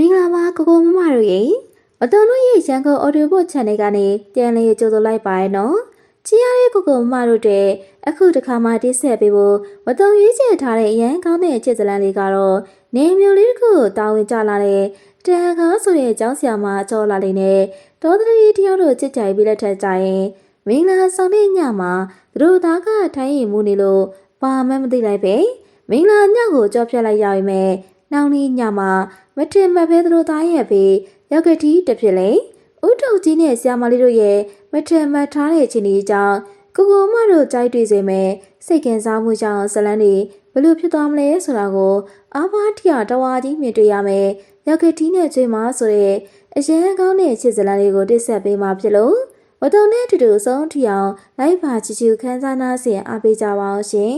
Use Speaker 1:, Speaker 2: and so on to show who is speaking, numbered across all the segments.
Speaker 1: မင်္ဂလာပါကိုကိုမမတို့ရေအတော်တို့ရဲ့ရန်ကုန်အော်ဒီဘုတ် channel ကနေပြန်လည်ကြိုဆိုလိုက်ပါရနော်ချီရတဲ့ကိုကိုမမတို့တဲ့အခုတစ်ခါမှတိဆက်ပေးဖို့မတုံရွေးချယ်ထားတဲ့အရန်ကောင်းတဲ့ချစ်စလန်လေးကတော့နေမျိုးလေးတစ်ခုကိုတာဝန်ကျလာတဲ့တန်ခါဆိုတဲ့ကျောင်းဆရာမကြောလာလေးနဲ့ဒေါသရီတယောက်တို့ချစ်ကြိုက်ပြီးလက်ထက်ကြရင်မင်္ဂလာဆောင်တဲ့ညမှာသူတို့သားကထိုင်းရင်မူနေလို့ဘာမှမသိလိုက်ပဲမင်္ဂလာညကိုကြောဖြတ်လိုက်ရရင်မဲ့ နောင်လေးညမှာမထင်မှတ်ပဲသူတို့သားရဲ့ဖေရောက်ကတိတစ်ဖြစ်လေဥတုကြီးနဲ့ဆရာမလေးတို့ရဲ့မထင်မှတ်ထားတဲ့ချင်းကြီးကြောင့်ကိုကိုမတို့ကြိုက်တွေ့စေမယ်စိတ်ကင်စားမှုကြောင့်ဇလန်းတွေဘလို့ဖြစ်သွားမလဲဆိုတာကိုအာဘာထီယာတဝါကြီးမြင်တွေ့ရမယ်ရောက်ကတိနဲ့ကျွေးမဆိုတဲ့အရန်ကောင်းတဲ့ချစ်ဇလန်းလေးကိုတိဆက်ပေးမှာဖြစ်လို့ဝတုံနဲ့အတူတူဆုံးထီအောင်လိုက်ပါချီချူခန်းစားနာဆင်အားပေးကြပါအောင်ရှင်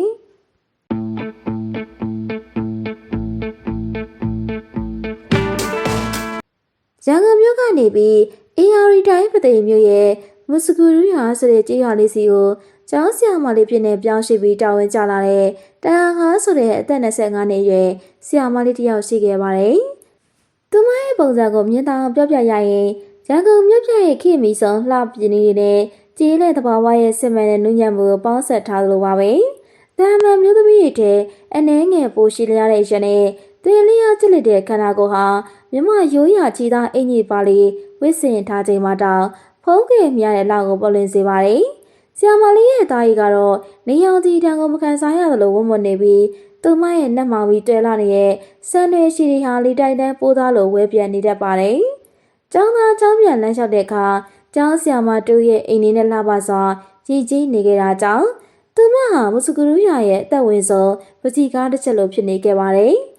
Speaker 1: ရန်ကုန်မြို့ကနေပြီးအေယာရီတိုင်းပသိမ်မြို့ရဲ့မုစကူရူယာဆိုတဲ့ကြေးရွာလေးစီကိုကျောင်းဆရာမလေးဖြစ်နေပြောင်းရှိပြီးတာဝန်ကျလာတဲ့တန်ဟာဆိုတဲ့အသက်25နှစ်အရွယ်ဆရာမလေးတစ်ယောက်ရှိခဲ့ပါတယ်။သူမရဲ့ပုံစံကိုမြင်တောင်ပြောပြရရင်ရန်ကုန်မြို့ပြရဲ့ခေတ်မီဆုံးလှပြင်းလေးနဲ့ကြေးတဲ့တဘာဝရဲ့စစ်မှန်တဲ့နုညံ့မှုကိုပေါင်းဆက်ထားသလိုပါပဲ။တာမန်မျိုးသမီးတွေတဲ့အနှဲငယ်ပိုရှိလျားတဲ့ရနဲ့သွေးလျားကျစ်လက်တဲ့ခန္ဓာကိုယ်ဟာ မြမရိုးရာချီသားအင်ကြီးပါလေးဝစ်စင်ထားချိန်မှတောင်ဖုံးကေမြတဲ့လောက်ကိုပေါ်လင်းစေပါတယ်။ဆီယမလေးရဲ့သားကြီးကတော့နေရောင်ကြီးတံကိုမခံစားရသလိုဝတ်မွတ်နေပြီးသူမရဲ့နှက်မောင်ပြီးတွဲလာနေတဲ့ဆန်ရွှေရှိရီဟာလီတိုင်တန်းပိုးသားလိုဝဲပြန်နေတတ်ပါတယ်။ကျောင်းသားကျောင်းပြန်လမ်းလျှောက်တဲ့အခါကျောင်းဆရာမတူရဲ့အိမ်နေနဲ့လှပစွာကြည်ကြီးနေကြတာကြောင့်သူမဟာမုစကူရူယာရဲ့အသက်ဝင်ဆုံးပစီကားတစ်ချက်လိုဖြစ်နေခဲ့ပါတယ်။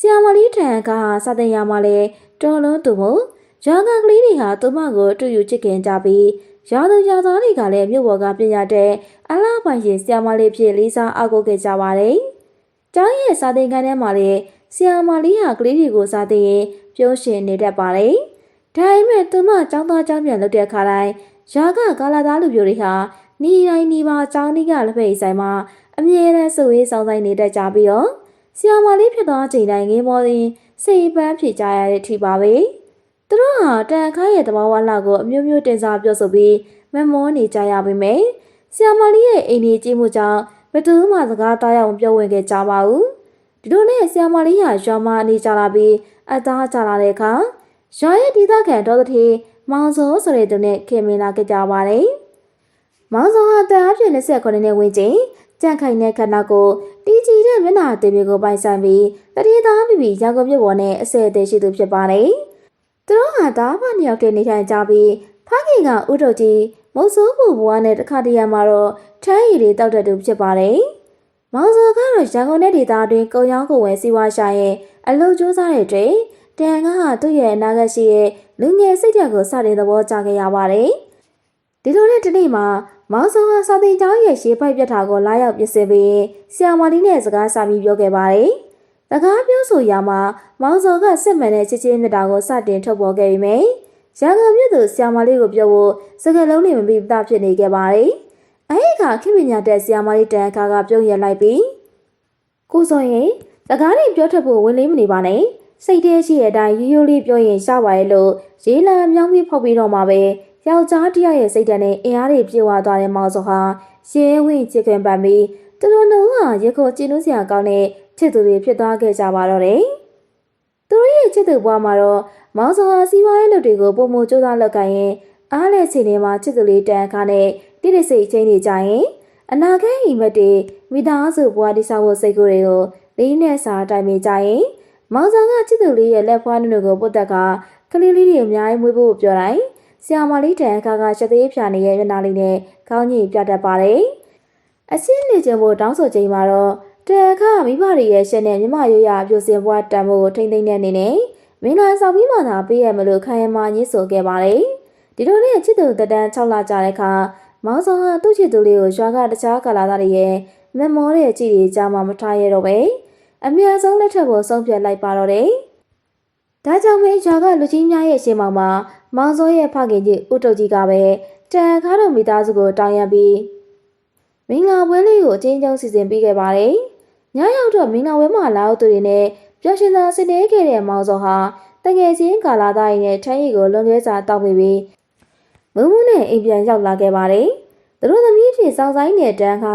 Speaker 1: ဆီယမလေးထံကစာတင်ရမှာလဲတော်လုံးသူမို့ရွာကကလေးတွေဟာသူမကိုတူယူချစ်ခင်ကြပြီးရွာသူရွာသားတွေကလည်းမြို့ပေါ်ကပြင်ရတဲ့အလားပိုင်ရှင်ဆီယမလေးဖြစ်လေးစားအားကိုးခဲ့ကြပါတယ်။ကျောင်းရဲ့စာတင်ခန်းထဲမှာလည်းဆီယမလေးဟာကလေးတွေကိုစာတင်ရင်ပြုံးရှင်နေတတ်ပါတယ်။ဒါပေမဲ့သူမကျောင်းသားကျောင်းပြန်လုပ်တဲ့အခါတိုင်းရွာကကာလာသားလူမျိုးတွေဟာနေတိုင်းနေပါကျောင်းကြီးကလက်ဖက်ဆိုင်မှာအမြဲတမ်းစုဝေးဆောင်ဆိုင်နေတတ်ကြပြီးတော့ ဆီယမလေးဖြစ်သွားချိန်တိုင်းငင်းမောရင်စိတ်ပန်းဖြစ်ကြရတဲ့ထိပါပဲသူတို့ဟာတန်ခါရဲ့တဘာဝလာကိုအမျိုးမျိုးတင်စားပြောဆိုပြီးမမောနေကြရပါမယ်ဆီယမလေးရဲ့အိမ်ကြီးကြီးမှုကြောင့်ဘယ်သူမှစကားတောင်းအောင်ပြောဝင်ခဲ့ကြပါဘူးဒီလိုနဲ့ဆီယမလေးဟာရွာမနေကြလာပြီးအသားကြလာတဲ့အခါရွာရဲ့ဒီသားခံတော်သတိမောင်စောဆိုတဲ့သူနဲ့ခင်မင်လာခဲ့ကြပါတယ်မောင်စောဟာတအားဖြင့်29နှစ်ဝန်းကျင်ကြန့်ခိုင်တဲ့ခန္ဓာကိုတီကြည်တဲ့ မျက်နှာတင်တွေကိုပိုင်ဆိုင်ပြီးတတိသားမိပြီးရန်ကုန်မြို့ပေါ်နဲ့အဆဲအသေးရှိသူဖြစ်ပါတယ်။သူတို့ဟာသားမနှစ်ယောက်တည်းနေထိုင်ကြပြီးဖခင်ကဥတုကြီးမုတ်ဆိုးဘူဘွားနဲ့တခါတရံမှာတော့ထမ်းရည်တွေတောက်တတ်သူဖြစ်ပါတယ်။မောင်စောကတော့ရန်ကုန်နယ်ဒေသအတွင်းကုံရောင်းကိုဝယ်စီးပွားရှာရဲ့အလုပ်ကြိုးစားတဲ့အတွက်တန်ကဟာသူ့ရဲ့အနာဂတ်ရှိရဲ့လူငယ်စိတ်ဓာတ်ကိုစတဲ့သဘောကျခဲ့ရပါတယ်။ဒီလိုနဲ့ဒီနေ့မှာ မောင်စောဟာစာတင်ကျောင်းရဲ့ရှေးပိုက်ပြတ်တာကိုလာရောက်ပြင်ဆင်ပြီးဆီယာမာလီနဲ့စကားစာပြီးပြောခဲ့ပါတယ်။စကားပြောဆိုရာမှာမောင်စောကစစ်မှန်တဲ့ချစ်ချင်းမြတ်တာကိုစတင်ထုတ်ပေါ်ခဲ့ပြီးမြရန်ကုန်မြို့သူဆီယာမာလီကိုပြောဖို့စကားလုံးတွေမပြီးသားဖြစ်နေခဲ့ပါတယ်။အဲဒီအခါခင်ပညာတဲ့ဆီယာမာလီတန်အခါကပြုံးရလိုက်ပြီးကိုစောရင်စကားတွေပြောထပ်ဖို့ဝင်လေးမနေပါနဲ့။စိတ်ထဲရှိတဲ့အတိုင်းရိုးရိုးလေးပြောရင်ရှားပါရဲ့လို့ရေးလံမြောင်းပြီးဖောက်ပြီးတော့မှပဲ ယောက်ျားတယောက်ရဲ့စိတ်ဓာတ်နဲ့အင်အားတွေပြေဝသွားတဲ့မောင်စောဟာရဲဝင့်ချစ်ခင်ပန်ပြီးသူတို့နှုတ်ဟာရခိုကျင်းလို့စရာကောင်းတဲ့ချစ်သူတွေဖြစ်သွားခဲ့ကြပါတော့တယ်။သူတို့ရဲ့ချစ်သူဘွားမှာတော့မောင်စောဟာစီးပွားရေးလုပ်တွေကိုပုံမကြိုးစားလုပ်ကိုင်ရင်အားလက်ချိန်တွေမှာချစ်သူလေးတန်အခါနဲ့တိတိစိတ်ချင်းတွေကြရင်အနာဂတ်အိမ်မက်တွေမိသားစုဘွားတိဆောက်ဖို့စိတ်ကူးတွေကိုလေးနဲ့စာတိုင်မိကြရင်မောင်စောကချစ်သူလေးရဲ့လက်ဖွားနှုတ်ကိုပုတ်တက်ကကလေးလေးတွေအများကြီးမွေးဖို့ပြောတိုင်း ဆီယာမာလေးတန်အခါကရှသေးဖြာနေတဲ့မျက်နှာလေးနဲ့ခေါင်းကြီးပြတတ်ပါတယ်။အစင်းနေခြင်းဖို့တောင်းဆိုချိန်မှာတော့တန်အခါမိဘတွေရဲ့ရှက်နဲ့မြမရိုးရာပြိုစင်ဘွားတန်ဖို့ကိုထိမ့်သိမ့်တဲ့အနေနဲ့မင်္ဂလာဆောင်ပြီးမှသာပေးရမလို့ခိုင်ရမညှစ်ဆိုခဲ့ပါတယ်။ဒီလိုနဲ့ချစ်သူတတန်း6လကြာတဲ့အခါမောင်ဆောင်ဟာသူ့ချစ်သူလေးကိုရွာကတခြားကာလာသားတွေရဲ့မမောတဲ့ကြည်တွေကြားမှာမထားရတော့ပဲအမြဲဆုံးလက်ထပ်ကိုဆုံးဖြတ်လိုက်ပါတော့တယ်။ဒါကြောင့်ပဲရွာကလူကြီးများရဲ့ရှေ့မှာမှာ မောင်စောရဲ့ဖခင်ကြီးဦးတုတ်ကြီးကပဲတန်ခါတော်မိသားစုကိုတောင်းရပြီးမင်္ဂလာပွဲလေးကိုအချင်းချင်းစီစဉ်ပေးခဲ့ပါတယ်။ညရောက်တော့မင်္ဂလာပွဲမှာလာတော့သူတွေနဲ့ပျော်ရွှင်စွာဆင်နွှဲခဲ့တဲ့မောင်စောဟာတငယ်ချင်းကာလာသားရင်နဲ့ထန်းရည်ကိုလွန်ကဲစွာတောက်ပြီးပြီးမုံမုံနဲ့အိမ်ပြန်ရောက်လာခဲ့ပါတယ်။သူတို့သမီးဖြစ်စောင်းဆိုင်တဲ့တန်းက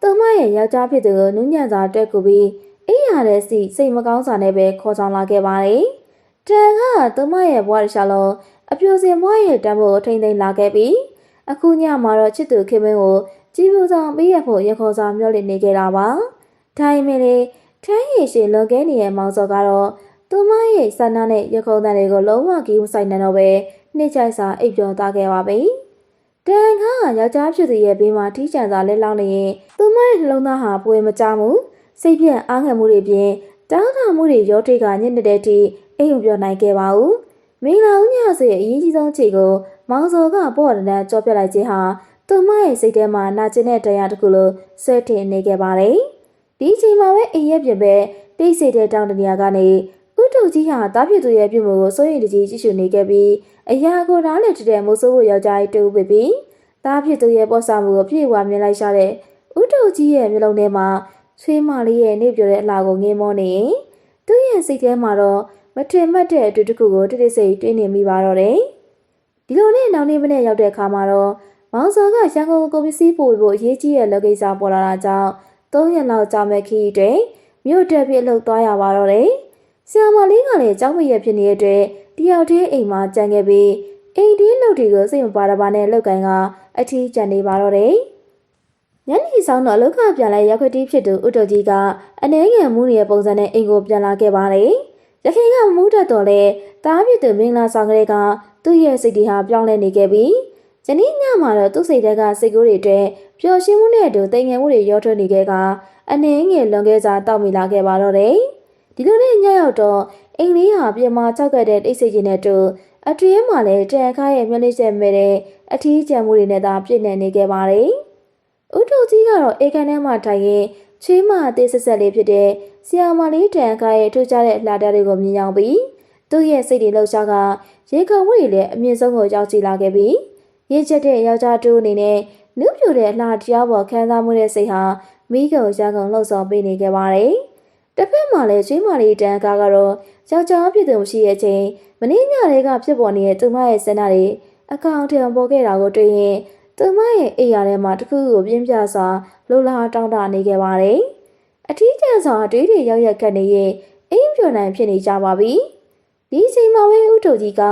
Speaker 1: သူမရဲ့ယောက်ျားဖြစ်သူကိုနူးညံ့စွာတွဲကူပြီးအိမ်ရတဲ့စီစိတ်မကောင်းစွာနဲ့ပဲခေါ်ဆောင်လာခဲ့ပါတယ်။တန်ကသူမရဲ့ဘွားတစ်လျှောက်လုံး အပြိုစင်ဘွားရဲ့တန်းဖို့ထိမ့်သိမ်းလာခဲ့ပြီးအခုညမှာတော့ချစ်သူခင်မင်းကိုကြည်ပူဆောင်ပေးရဖို့ရခေါ်စာမျှော်လင့်နေကြတာပါ။ဒါပေမဲ့လေထန်းရည်ရှင်လွန်ကဲနေတဲ့မောင်စောကတော့သူမရဲ့ဆန္ဒနဲ့ရခုံတန်တွေကိုလုံးဝကြီးမဆိုင်နိုင်တော့ပဲနှိမ့်ချိုက်စာအိပ်ပျော်သွားခဲ့ပါပြီ။တန်ခါကယောက်ျားဖြစ်သူရဲ့ဘေးမှာထိချန်စာလဲလောင်းနေရင်သူမရဲ့နှလုံးသားဟာပွေမကြမှုစိတ်ပြန့်အားငယ်မှုတွေပြင်တောင်းတမှုတွေရောတိတ်ကညစ်နေတဲ့ထိအိမ်ုံပြောနိုင်ခဲ့ပါဘူး။ မင်္ဂလာဦးညဆွေအရေးကြီးဆုံးခြေကိုမောင်စောကပေါ့ရတဲ့ကြောပြလိုက်ခြင်းဟာသူမရဲ့စိတ်ထဲမှာနာကျင်တဲ့တရားတစ်ခုလိုဆွဲတင်နေခဲ့ပါတယ်။ဒီချိန်မှာပဲအိမ်ရဲ့ပြင်ပဲတိတ်ဆိတ်တဲ့တောင်တနေရာကနေဥတုကြီးဟာတားဖြစ်သူရဲ့ပြုမှုကိုစိုးရိမ်တကြီးကြည့်ရှုနေခဲ့ပြီးအရာကိုဓာတ်နဲ့တတဲ့မိုးဆိုးဖို့ယောက်ျားကြီးတူပဲပြီးတားဖြစ်သူရဲ့ပေါ်ဆာမှုကိုပြည့်ဝမြင်လိုက်ရှာတဲ့ဥတုကြီးရဲ့မျိုးလုံးထဲမှာဆွေးမလေးရဲ့နေပြတဲ့အလှကိုငေးမောနေသူ့ရဲ့စိတ်ထဲမှာတော့ မထင်မှတ်တဲ့အတွေ့အကြုံကိုတိတိစိတ်တွင်းနေမိပါတော့တယ်ဒီလိုနဲ့နောက်နေ့မနေ့ရောက်တဲ့အခါမှာတော့မောင်စောကရန်ကုန်ကိုပစ္စည်းပို့ဖို့အရေးကြီးတဲ့လက်ကိစ္စပေါ်လာတာကြောင့်၃ရက်လောက်ကြာမဲ့ခီးတွေမြို့တက်ပြီးအလုပ်သွားရပါတော့တယ်။ဆရာမလေးကလည်းကြောက်မရဖြစ်နေတဲ့အတွက်တယောက်တည်းအိမ်မှာကြံခဲ့ပြီးအိမ်ဒီလုပ်တွေကိုစိတ်မပါတာပါနဲ့လောက်ကန်ကအထီးကျန်နေပါတော့တယ်။ညနေဆောင်တော့အလုတ်ကပြန်လာရက်ခွတီးဖြစ်သူဥတိုကြီးကအနှဲငယ်မူးနေတဲ့ပုံစံနဲ့အိမ်ကိုပြန်လာခဲ့ပါတယ်။ ရခင်ကမူးတတ်တော်လဲတားဖြစ်သူမင်္ဂလာဆောင်ကလေးကသူ့ရဲ့စိတ်တွေဟာပြောင်းလဲနေခဲ့ပြီးယနေ့ညမှာတော့သူ့စိတ်ထဲကစိတ်ကူးတွေအတွက်ပျော်ရွှင်မှုနဲ့အတူတိမ်ငယ်မှုတွေရောထွေးနေခဲ့ကအနှင်းငယ်လွန်ခဲ့စားတောက်မိလာခဲ့ပါတော့တယ်။ဒီလိုနဲ့ညရောက်တော့အိမ်လေးဟာပြင်မာကြောက်ကတဲ့တိတ်ဆိတ်ခြင်းနဲ့တူအတွင်းမှာလည်းတန်ခါရဲ့မျက်နှာချက်မဲ့တဲ့အထီးကျန်မှုတွေနဲ့သာပြည့်နေနေခဲ့ပါတယ်။ဥထုကြီးကတော့အေကန်ထဲမှာထိုင်ရင်ချွေးမအသေးဆက်ဆက်လေးဖြစ်တဲ့ ဆီယာမလေးတန်ခါရဲ့ထူးခြားတဲ့အလှတားတွေကိုမြင်အောင်ပြီးသူ့ရဲ့စိတ်တွေလှုပ်ရှားကရေကုန်မှုတွေလည်းအမြင့်ဆုံးကိုရောက်ကြည့်လာခဲ့ပြီးရင့်ချက်တဲ့ယောက်ျားတူအနေနဲ့နုပြိုတဲ့အလှတရားပေါ်ခံစားမှုတဲ့စိတ်ဟာမိကုံရကုံလှုပ်ဆောင်ပေးနေခဲ့ပါတယ်။တစ်ဖက်မှာလည်းကျွေးမလေးတန်ကားကတော့ယောက်ျားဖြစ်သူမရှိတဲ့အချိန်မင်းညတွေကဖြစ်ပေါ်နေတဲ့သူမရဲ့စန္ဒတွေအကောင်ထံပေါ်ခဲ့တာကိုတွေ့ရင်သူမရဲ့အိယာထဲမှာတခုခုပြင်းပြစွာလှလာတောင်းတနေခဲ့ပါတယ်။ အထီးကျန်စွာတွေးတွေရောက်ရက်ခတ်နေရင်အိမ်ပြော်နိုင်ဖြစ်နေကြပါပြီ။ဒီချိန်မှာပဲဥထုကြီးက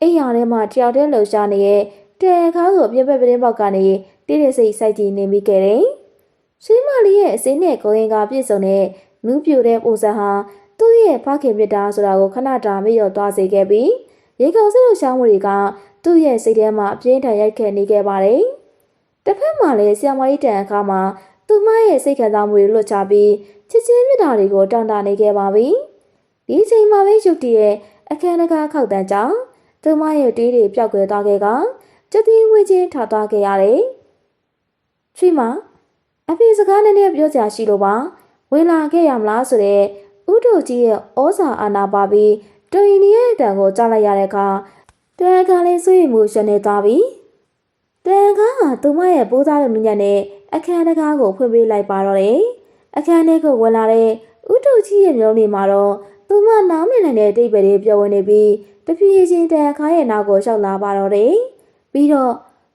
Speaker 1: အိယာထဲမှာတယောက်တည်းလှူရှားနေတဲ့တဲခါကိုပြက်ပက်ပင်းပေါက်ကနေတိတိစိတ်စိုက်ကြည့်နေမိခဲ့တယ်။ဆွေးမလေးရဲ့အစင်းနဲ့ကိုရင်ကပြည့်စုံတဲ့နူးပြိုတဲ့ပုံစံဟာသူ့ရဲ့ဖခင်မြတ်တာဆိုတာကိုခဏတာမေ့လျော့သွားစေခဲ့ပြီးရေကောင်စလို့ရှောင်းမှုတွေကသူ့ရဲ့စိတ်ထဲမှာအပြင်းထန်ရိုက်ခတ်နေခဲ့ပါတယ်။တစ်ဖက်မှာလည်းဆီယမကြီးတန်အခါမှာ သူမရဲ့စိတ်ခံစားမှုတွေလွတ်ချပြီးချစ်ချင်းမြတ်တာတွေကိုတောင်းတနေခဲ့ပါပြီ။ဒီချိန်မှာပဲရုတ်တရက်အခန်းတကားခောက်တန်းကြောင့်သူမရဲ့တေးတွေပျောက်ကွယ်သွားခဲ့ကကြတိဝင်းချင်းထောက်သွားခဲ့ရတယ်။ချွေးမအဖေစကားနဲ့နဲ့ပြောကြရှိလို့ပါဝင်လာခဲ့ရမလားဆိုတဲ့ဥဒုကြီးရဲ့ဩဇာအာဏာပါပြီးတွင်နီရဲ့တန်ကိုကြားလိုက်ရတဲ့အခါတန်ကလေးဆွေးမှုရှင်နေသွားပြီ။တန်ကသူမရဲ့ပိုးစားတဲ့မြညာနဲ့ အခန်းတကားကိုဖွင့်ပေးလိုက်ပါတော့တယ်။အခန်းထဲကိုဝင်လာတဲ့ဥဒုကြီးရဲ့မျိုးနေမှာတော့သူမနားမလည်နိုင်တဲ့အိဗယ်တွေပြောဝင်နေပြီးတဖြည်းချင်းတန်ခါရဲ့နောက်ကိုလျှောက်လာပါတော့တယ်။ပြီးတော့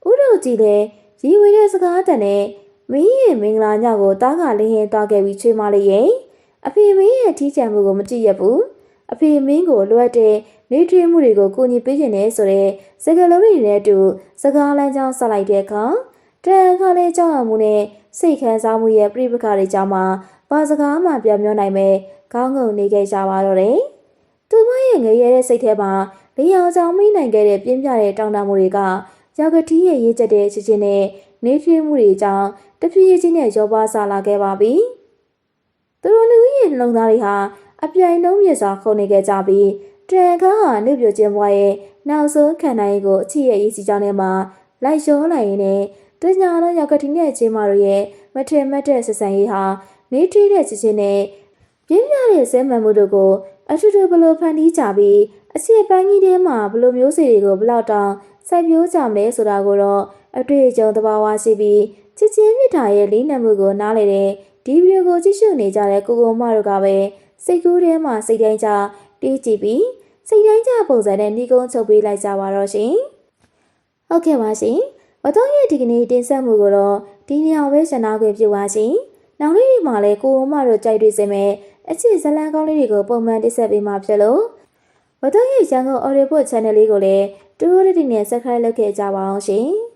Speaker 1: ဥဒုကြီးလည်းရီဝေတဲ့စကားတန်နဲ့မင်းရဲ့မင်္ဂလာညကိုတားကလင်းဟင်းသွားခဲ့ပြီးချွေးမလေးရဲ့အဖေမင်းရဲ့ထီးချံမှုကိုမကြည့်ရဘူးအဖေမင်းကိုလွှတ်တဲ့နေထွေးမှုတွေကိုကိုကြီးပေးနေဆိုတဲ့စကလုံးတွေနဲ့အတူစကားလမ်းကြောင်းဆက်လိုက်တဲ့အခါ တန်ခါလေးကြောက်ရမှုနဲ့စိတ်ခံစားမှုရဲ့ပြိပခါတွေကြောင့်မှဘာစကားမှပြောမျောနိုင်မဲ့ခေါင်းငုံနေခဲ့ကြပါတော့တယ်သူမရဲ့ငရဲတဲ့စိတ်ထဲမှာလေးအောင်ဆောင်မိနိုင်ခဲ့တဲ့ပြင်းပြတဲ့တောင်းတမှုတွေကယောက်ကတိရဲ့ရေးချက်တဲ့ချစ်ချင်းနဲ့နေထွေးမှုတွေကြောင့်တဖြည်းဖြည်းနဲ့ရောပါစားလာခဲ့ပါပြီ။သူတို့လူရဲ့နှလုံးသားတွေဟာအပြိုင်လုံးမြစ်စွာခုန်နေခဲ့ကြပြီးတန်ခါဟာနှုတ်ပြခြင်းဘွားရဲ့နောက်ဆုံးခံနိုင်ကိုအချစ်ရဲ့ရေးစီကြောင်းထဲမှာလိုက်လျှောလိုက်ရင်းနဲ့ တညာတော့ရောက်ကတိနဲ့ချင်းမတို့ရဲ့မထင်မှတ်တဲ့ဆက်ဆံရေးဟာနေထီးတဲ့ချစ်ချင်းနဲ့ပြင်းပြတဲ့ဆဲမှန်မှုတို့ကိုအထူးထူးဘလို့ဖန်တီးကြပြီးအစီအပိုင်းကြီးထဲမှာဘလို့မျိုးစေ့တွေကိုဘလောက်တောင်စိုက်ပျိုးကြမလဲဆိုတာကိုတော့အတွေ့အကြုံသဘာဝရှိပြီးချစ်ချင်းမြတ်တာရဲ့လေးနံမှုကိုနားလေတဲ့ဒီဗီဒီယိုကိုကြည့်ရှုနေကြတဲ့ကိုကိုမတို့ကပဲစိတ်ကူးထဲမှာစိတ်တိုင်းကြတီးကြည့်ပြီးစိတ်တိုင်းကြပုံစံနဲ့နှီးကုန်းချုပ်ပေးလိုက်ကြပါတော့ရှင်။ဟုတ်ကဲ့ပါရှင်။ ဝတော်ရဲ့ဒီကနေ့တင်ဆက်မှုကိုတော့ဒီနေရာပဲရှင်းနာခွင့်ပြုပါရှင်။နောက်လေးဒီမှာလည်းကိုအမတို့ကြိုက်တွေ့စေမယ့်အချစ်ဇလန်းကောင်းလေးတွေကိုပုံမှန်တင်ဆက်ပေးမှာဖြစ်လို့ဝတော်ရဲ့ရန်ကုန် Audio Book Channel လေးကိုလည်းတူတူတိနဲ့ Subscribe လုပ်ခဲ့ကြပါအောင်ရှင်။